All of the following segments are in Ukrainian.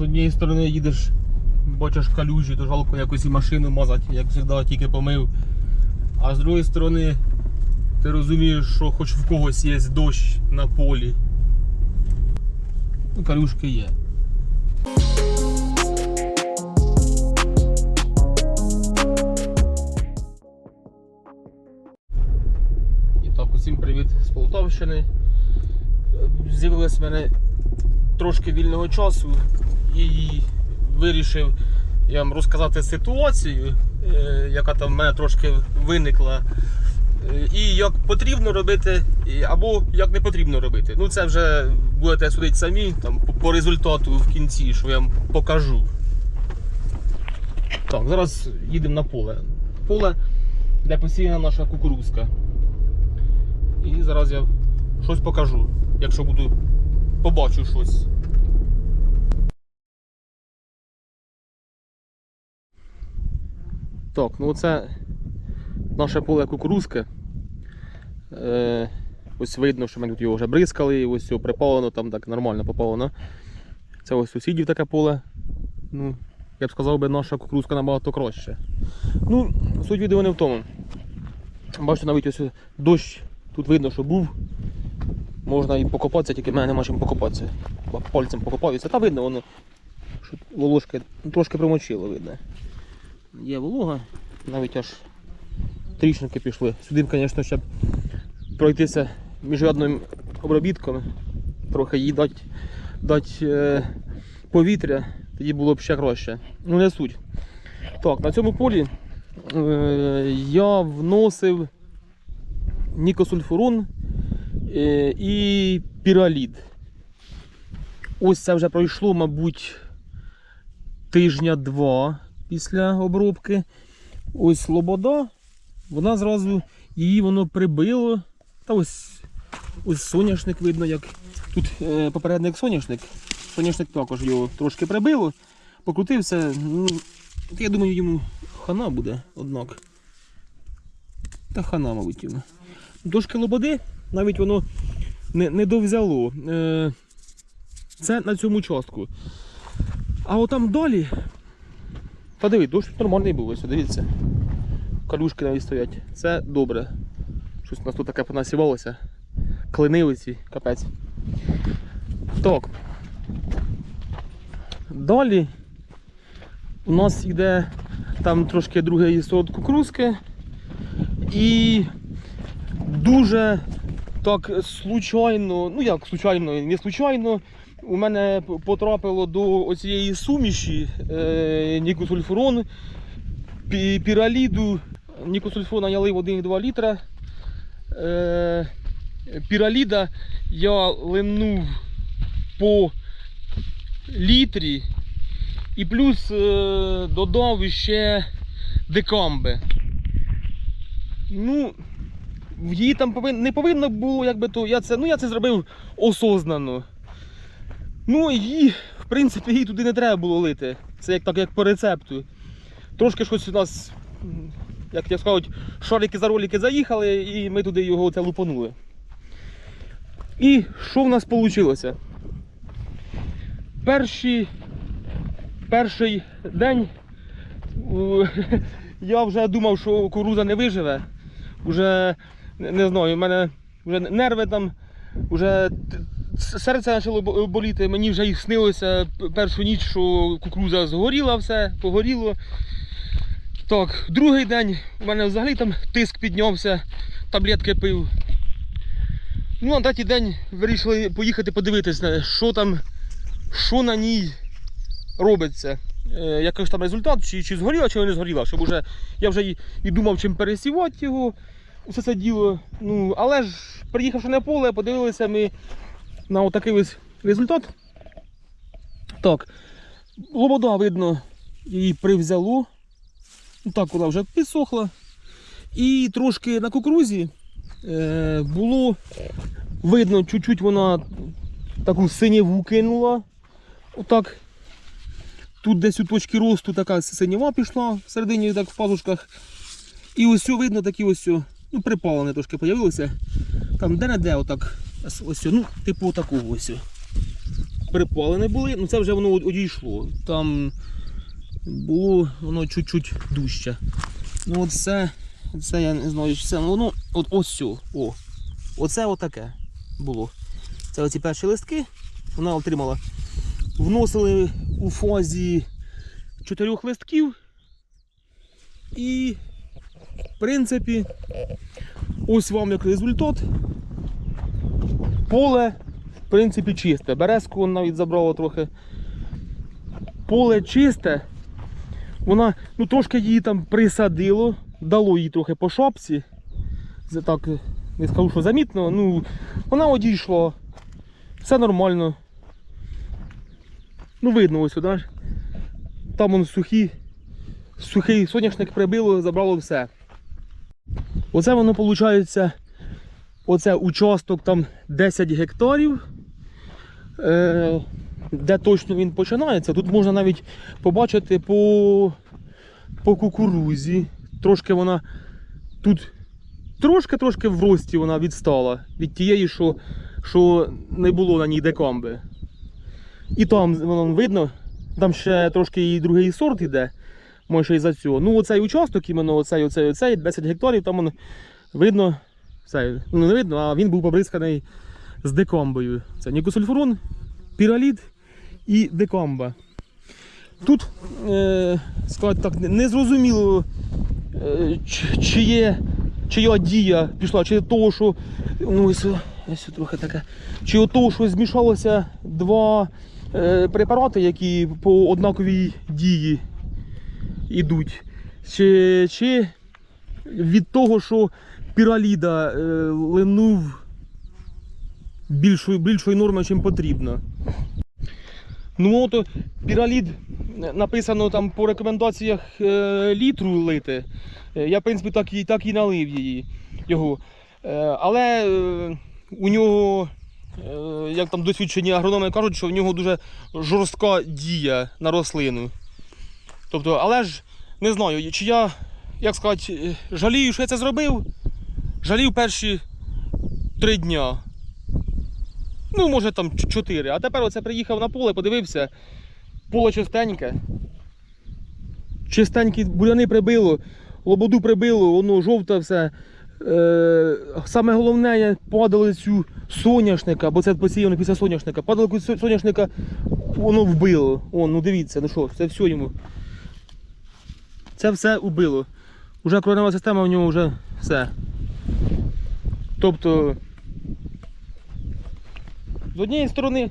з однієї сторони їдеш, бачиш калюжі, то жалко якось і машину мазати, як завжди, тільки помив. А з другої сторони, ти розумієш, що хоч в когось є дощ на полі. Ну, калюшки є. І так, усім привіт з Полтавщини. З'явилось в мене трошки вільного часу і вирішив я вам розказати ситуацію, е, яка там в мене трошки виникла. Е, І як потрібно робити, або як не потрібно робити. Ну це вже будете судити самі там, по, результату в кінці, що я вам покажу. Так, зараз їдемо на поле. Поле, де посіяна наша кукурузка. І зараз я щось покажу, якщо буду побачу щось. Так, ну це наше поле кукурузки. Е, ось видно, що ми тут його вже бризкали, і ось його припалено, там так нормально попалено. Це ось сусідів таке поле. Ну, я б сказав би, наша кукурузка набагато краще. Ну, суть відео не в тому. Бачите, навіть ось дощ тут видно, що був. Можна і покопатися, тільки в мене нема чим покопатися. Пальцем покопаюся. Та видно, воно що волошки трошки промочило, видно. Є волога, навіть аж тріщинки пішли. Сюди, звісно, ще б пройтися між одним обробітком, трохи їй дати дати е, повітря, тоді було б ще краще. Ну не суть. Так, на цьому полі е, я вносив нікосульфурон е, і піралід. Ось це вже пройшло, мабуть, тижня два після обробки. Ось лобода, вона зразу її воно прибило. Та ось, ось соняшник видно, як тут е, попередник соняшник. Соняшник також його трошки прибило, покрутився. Ну, я думаю, йому хана буде, однак. Та хана, мабуть, йому. Дошки лободи навіть воно не, не довзяло. Е, це на цьому частку. А отам далі. Та диви, тут нормальний був, ось, дивіться. Калюшки навіть стоять. Це добре. Щось у нас тут таке понасівалося. Клинилиці, капець. Так. Далі у нас йде там трошки другий сорт кукурузки. І дуже так случайно, ну як случайно, не случайно, у мене потрапило до оцієї суміші е, нікосульфурон, піраліду. Нікосульфурона я лив 1,2 літра. Е, піраліда я линув по літрі і плюс е, додав ще декамби. Ну, її там повин... не повинно було, якби то. Я це, ну, я це зробив осознано. Ну і в принципі її туди не треба було лити. Це як так, як по рецепту. Трошки щось у нас, як я скажуть, шарики за ролики заїхали і ми туди його це лупанули. І що в нас вийшло? Перші, перший день я вже думав, що кукуруза не виживе. Уже не, знаю, у мене вже нерви там, вже серце почало боліти. Мені вже їх снилося першу ніч, що кукуруза згоріла все, погоріло. Так, другий день у мене взагалі там тиск піднявся, таблетки пив. Ну, а третій день вирішили поїхати подивитися, що там, що на ній робиться. Е, який там результат, чи, чи згоріла, чи не згоріла, щоб уже я вже і, і думав, чим пересівати його, усе це діло. Ну, але ж, приїхавши на поле, подивилися ми на отакий ось результат. Так, лобода, видно, її привзяло. Ну, Так вона вже підсохла. І трошки на кукурузі е, було видно, чуть-чуть вона таку синєву кинула. Отак. Тут десь у точці росту така синєва пішла всередині так в пазушках. І ось видно такі ось, ну припалені трошки з'явилися. Там де-не-де отак. Ось, ну, типу такого ось. припалені були, ну це вже воно одійшло. Там було воно чуть-чуть дужче. Ну от це, я не знаю, чи це ну, воно от ось о. Оце отаке було. Це оці перші листки вона отримала. Вносили у фазі чотирьох листків. І, в принципі, ось вам як результат. Поле, в принципі, чисте. Березку навіть забрало трохи. Поле чисте. Вона ну, трошки її там присадило, дало їй трохи по шапці. Так, не скажу, що замітно. Ну, вона одійшла. Все нормально. Ну, видно ось сюди. Там он сухі. Сухий соняшник прибило, забрало все. Оце воно виходить. Оце участок там 10 гектарів. Е, де точно він починається. Тут можна навіть побачити по, по кукурузі. Трошки вона тут трошки-трошки в рості вона відстала від тієї, що, що не було на ній декамби. І там воно видно, там ще трошки і другий сорт іде. Може й за цього. Ну оцей участок, іменно оцей, оцей, оцей, 10 гектарів, там воно видно, цей, ну не видно, а він був побризканий з декамбою. Це нікосульфурон, піралід і декамба. Тут, е, сказати так, не зрозуміло, е, чи- чи є, чия дія пішла, чи того, що ну, ось, ось трохи таке, чи от того, що змішалося два е, препарати, які по однаковій дії йдуть, чи, чи від того, що піраліда е, линув більшої, більшої норми, чим потрібно. Ну от піралід е, написано там по рекомендаціях е, літру лити. Е, Я, в принципі, так і, так і налив її, його. Е, але е, у нього, е, як там досвідчені агрономи кажуть, що в нього дуже жорстка дія на рослину. Тобто, але ж не знаю, чи я, як сказати, е, жалію, що я це зробив. Жалів перші три дня. Ну, може там чотири. А тепер оце приїхав на поле, подивився. Поле чистеньке. Чистенькі буряни прибило, лободу прибило, воно жовте все. Е, саме головне, я падалицю соняшника, бо це посіяно після соняшника. Падалицю соняшника воно вбило. О, ну дивіться, ну що, це все йому. Це все убило. Уже коренева система в нього вже все. Тобто з однієї сторони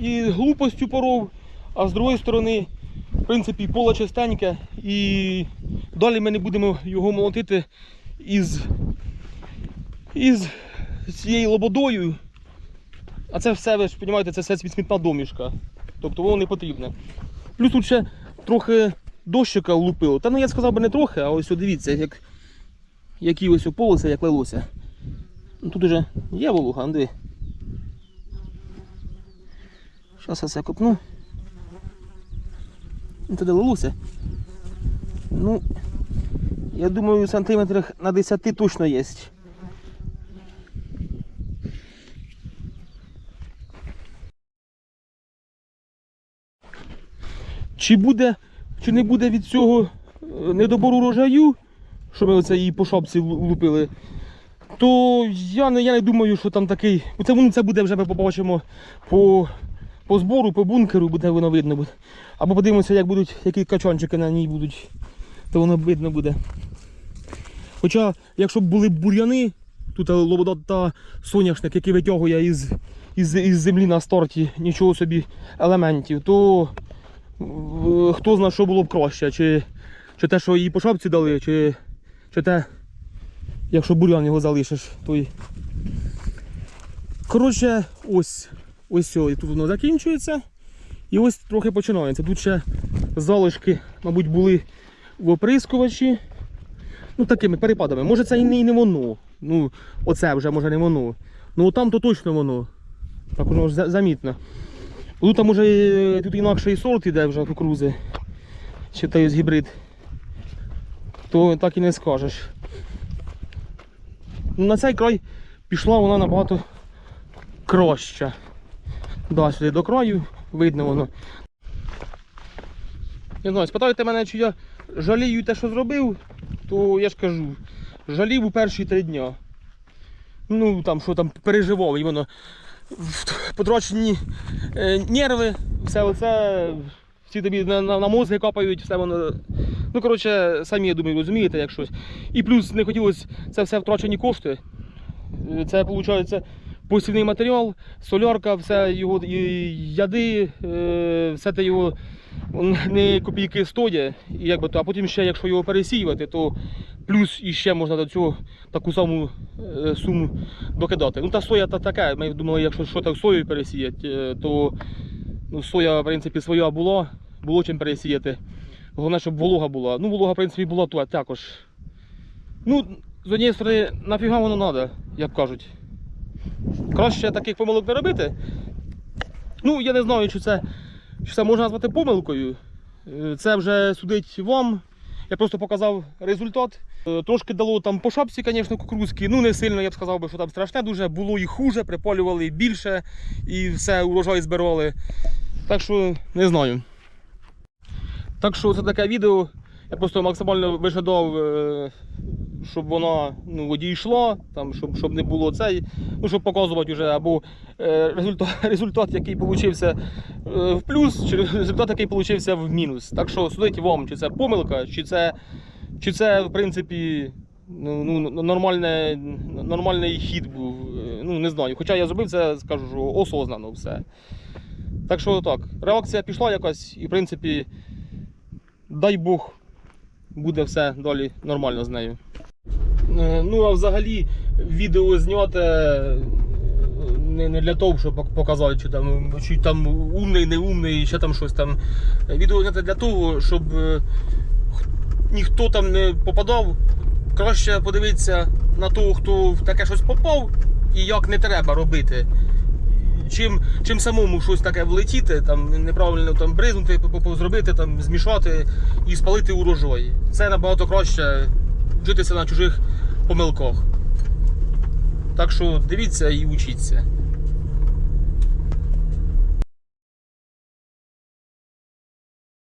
і глупостю поров, а з другої сторони, в принципі, поле чистеньке, і далі ми не будемо його молотити із, із цією лободою. А це все, ви ж розумієте, це все смітна домішка. Тобто воно не потрібне. Плюс тут ще трохи дощика влупило. Та ну я сказав би не трохи, а ось дивіться, як, які ось полоси, як лилося. Ну, Тут уже є волуга, диви. Зараз я це копну. Ну, Туди лилося. Ну, я думаю, сантиметрах на 10 точно є. Чи буде, чи не буде від цього е, недобору рожаю, що ми оце її по шапці лу- лупили, то я не, я не думаю, що там такий. Це, ну, це буде вже ми побачимо по, по збору, по бункеру, буде воно видно буде. Або подивимося, як будуть, які качанчики на ній будуть, то воно видно буде. Хоча, якщо б були бур'яни, тут лобода та соняшник, який витягує із, із, із землі на старті нічого собі елементів, то е, хто знає, що було б краще, чи, чи те, що їй по шапці дали, чи, чи те, якщо бур'ян його залишиш, то й. Коротше, ось, ось і тут воно закінчується. І ось трохи починається. Тут ще залишки, мабуть, були в оприскувачі. Ну, такими перепадами. Може це і не, і не воно. Ну, оце вже може не воно. Ну там то точно воно. Так воно ж за- замітно. Тут а може тут інакший сорт іде вже кукурузи. Чи той гібрид. То так і не скажеш. Ну, на цей край пішла вона набагато краща. Да, сюди до краю, видно воно. Не знаю, спитаєте мене, чи я жалію те, що зробив, то я ж кажу, жалів у перші три дня. Ну там що там переживав, і воно потрачені е, нерви, все оце, всі тобі на, на, на мозги капають, все воно. Ну, коротше, самі, я думаю, розумієте, як щось. І плюс не хотілося це все втрачені кошти. Це виходить посівний матеріал, солярка, все його яди, е, все те його не копійки стоїть. І якби то, а потім ще, якщо його пересіювати, то плюс іще можна до цього таку саму е, суму докидати. Ну та соя та така. Ми думали, якщо що так сою пересіяти, е, то ну, соя, в принципі, своя була, було чим пересіяти. Головне, щоб волога була. Ну, волога, в принципі, була то, також. Ну, з однієї сторони, нафіга воно треба, як кажуть. Краще таких помилок не робити. Ну, я не знаю, чи це, чи це можна назвати помилкою. Е, Це вже судить вам. Я просто показав результат. Е, Трошки дало там по шапці, звісно, кукурузки. Ну, не сильно, я б сказав, що там страшне дуже. Було і хуже, припалювали більше і все, урожай збирали. Так що не знаю. Так що це таке відео. Я просто максимально вижадав, е, щоб вона ну, одійшла, там, щоб, щоб не було цей, ну, щоб показувати вже або е, результат, результат, який е, в плюс, чи результат, який получився в мінус. Так що судіть вам, чи це помилка, чи це, чи це в принципі, ну, ну, нормальне, нормальний хід був. Е, Ну, не знаю. Хоча я зробив це, скажу, осознано все. Так що так, реакція пішла якась, і в принципі, дай Бог, буде все далі нормально з нею. Е, Ну, а взагалі, відео зняте е, не, для того, щоб показати, чи там, чи там умний, не умний, ще там щось там. Відео зняте для того, щоб е, ніхто там не попадав. Краще подивитися на того, хто в таке щось попав і як не треба робити. Чим, чим самому щось таке влетіти, там неправильно там бризнути, зробити, там, змішати і спалити урожай. Це набагато краще вчитися на чужих помилках. Так що дивіться і учіться.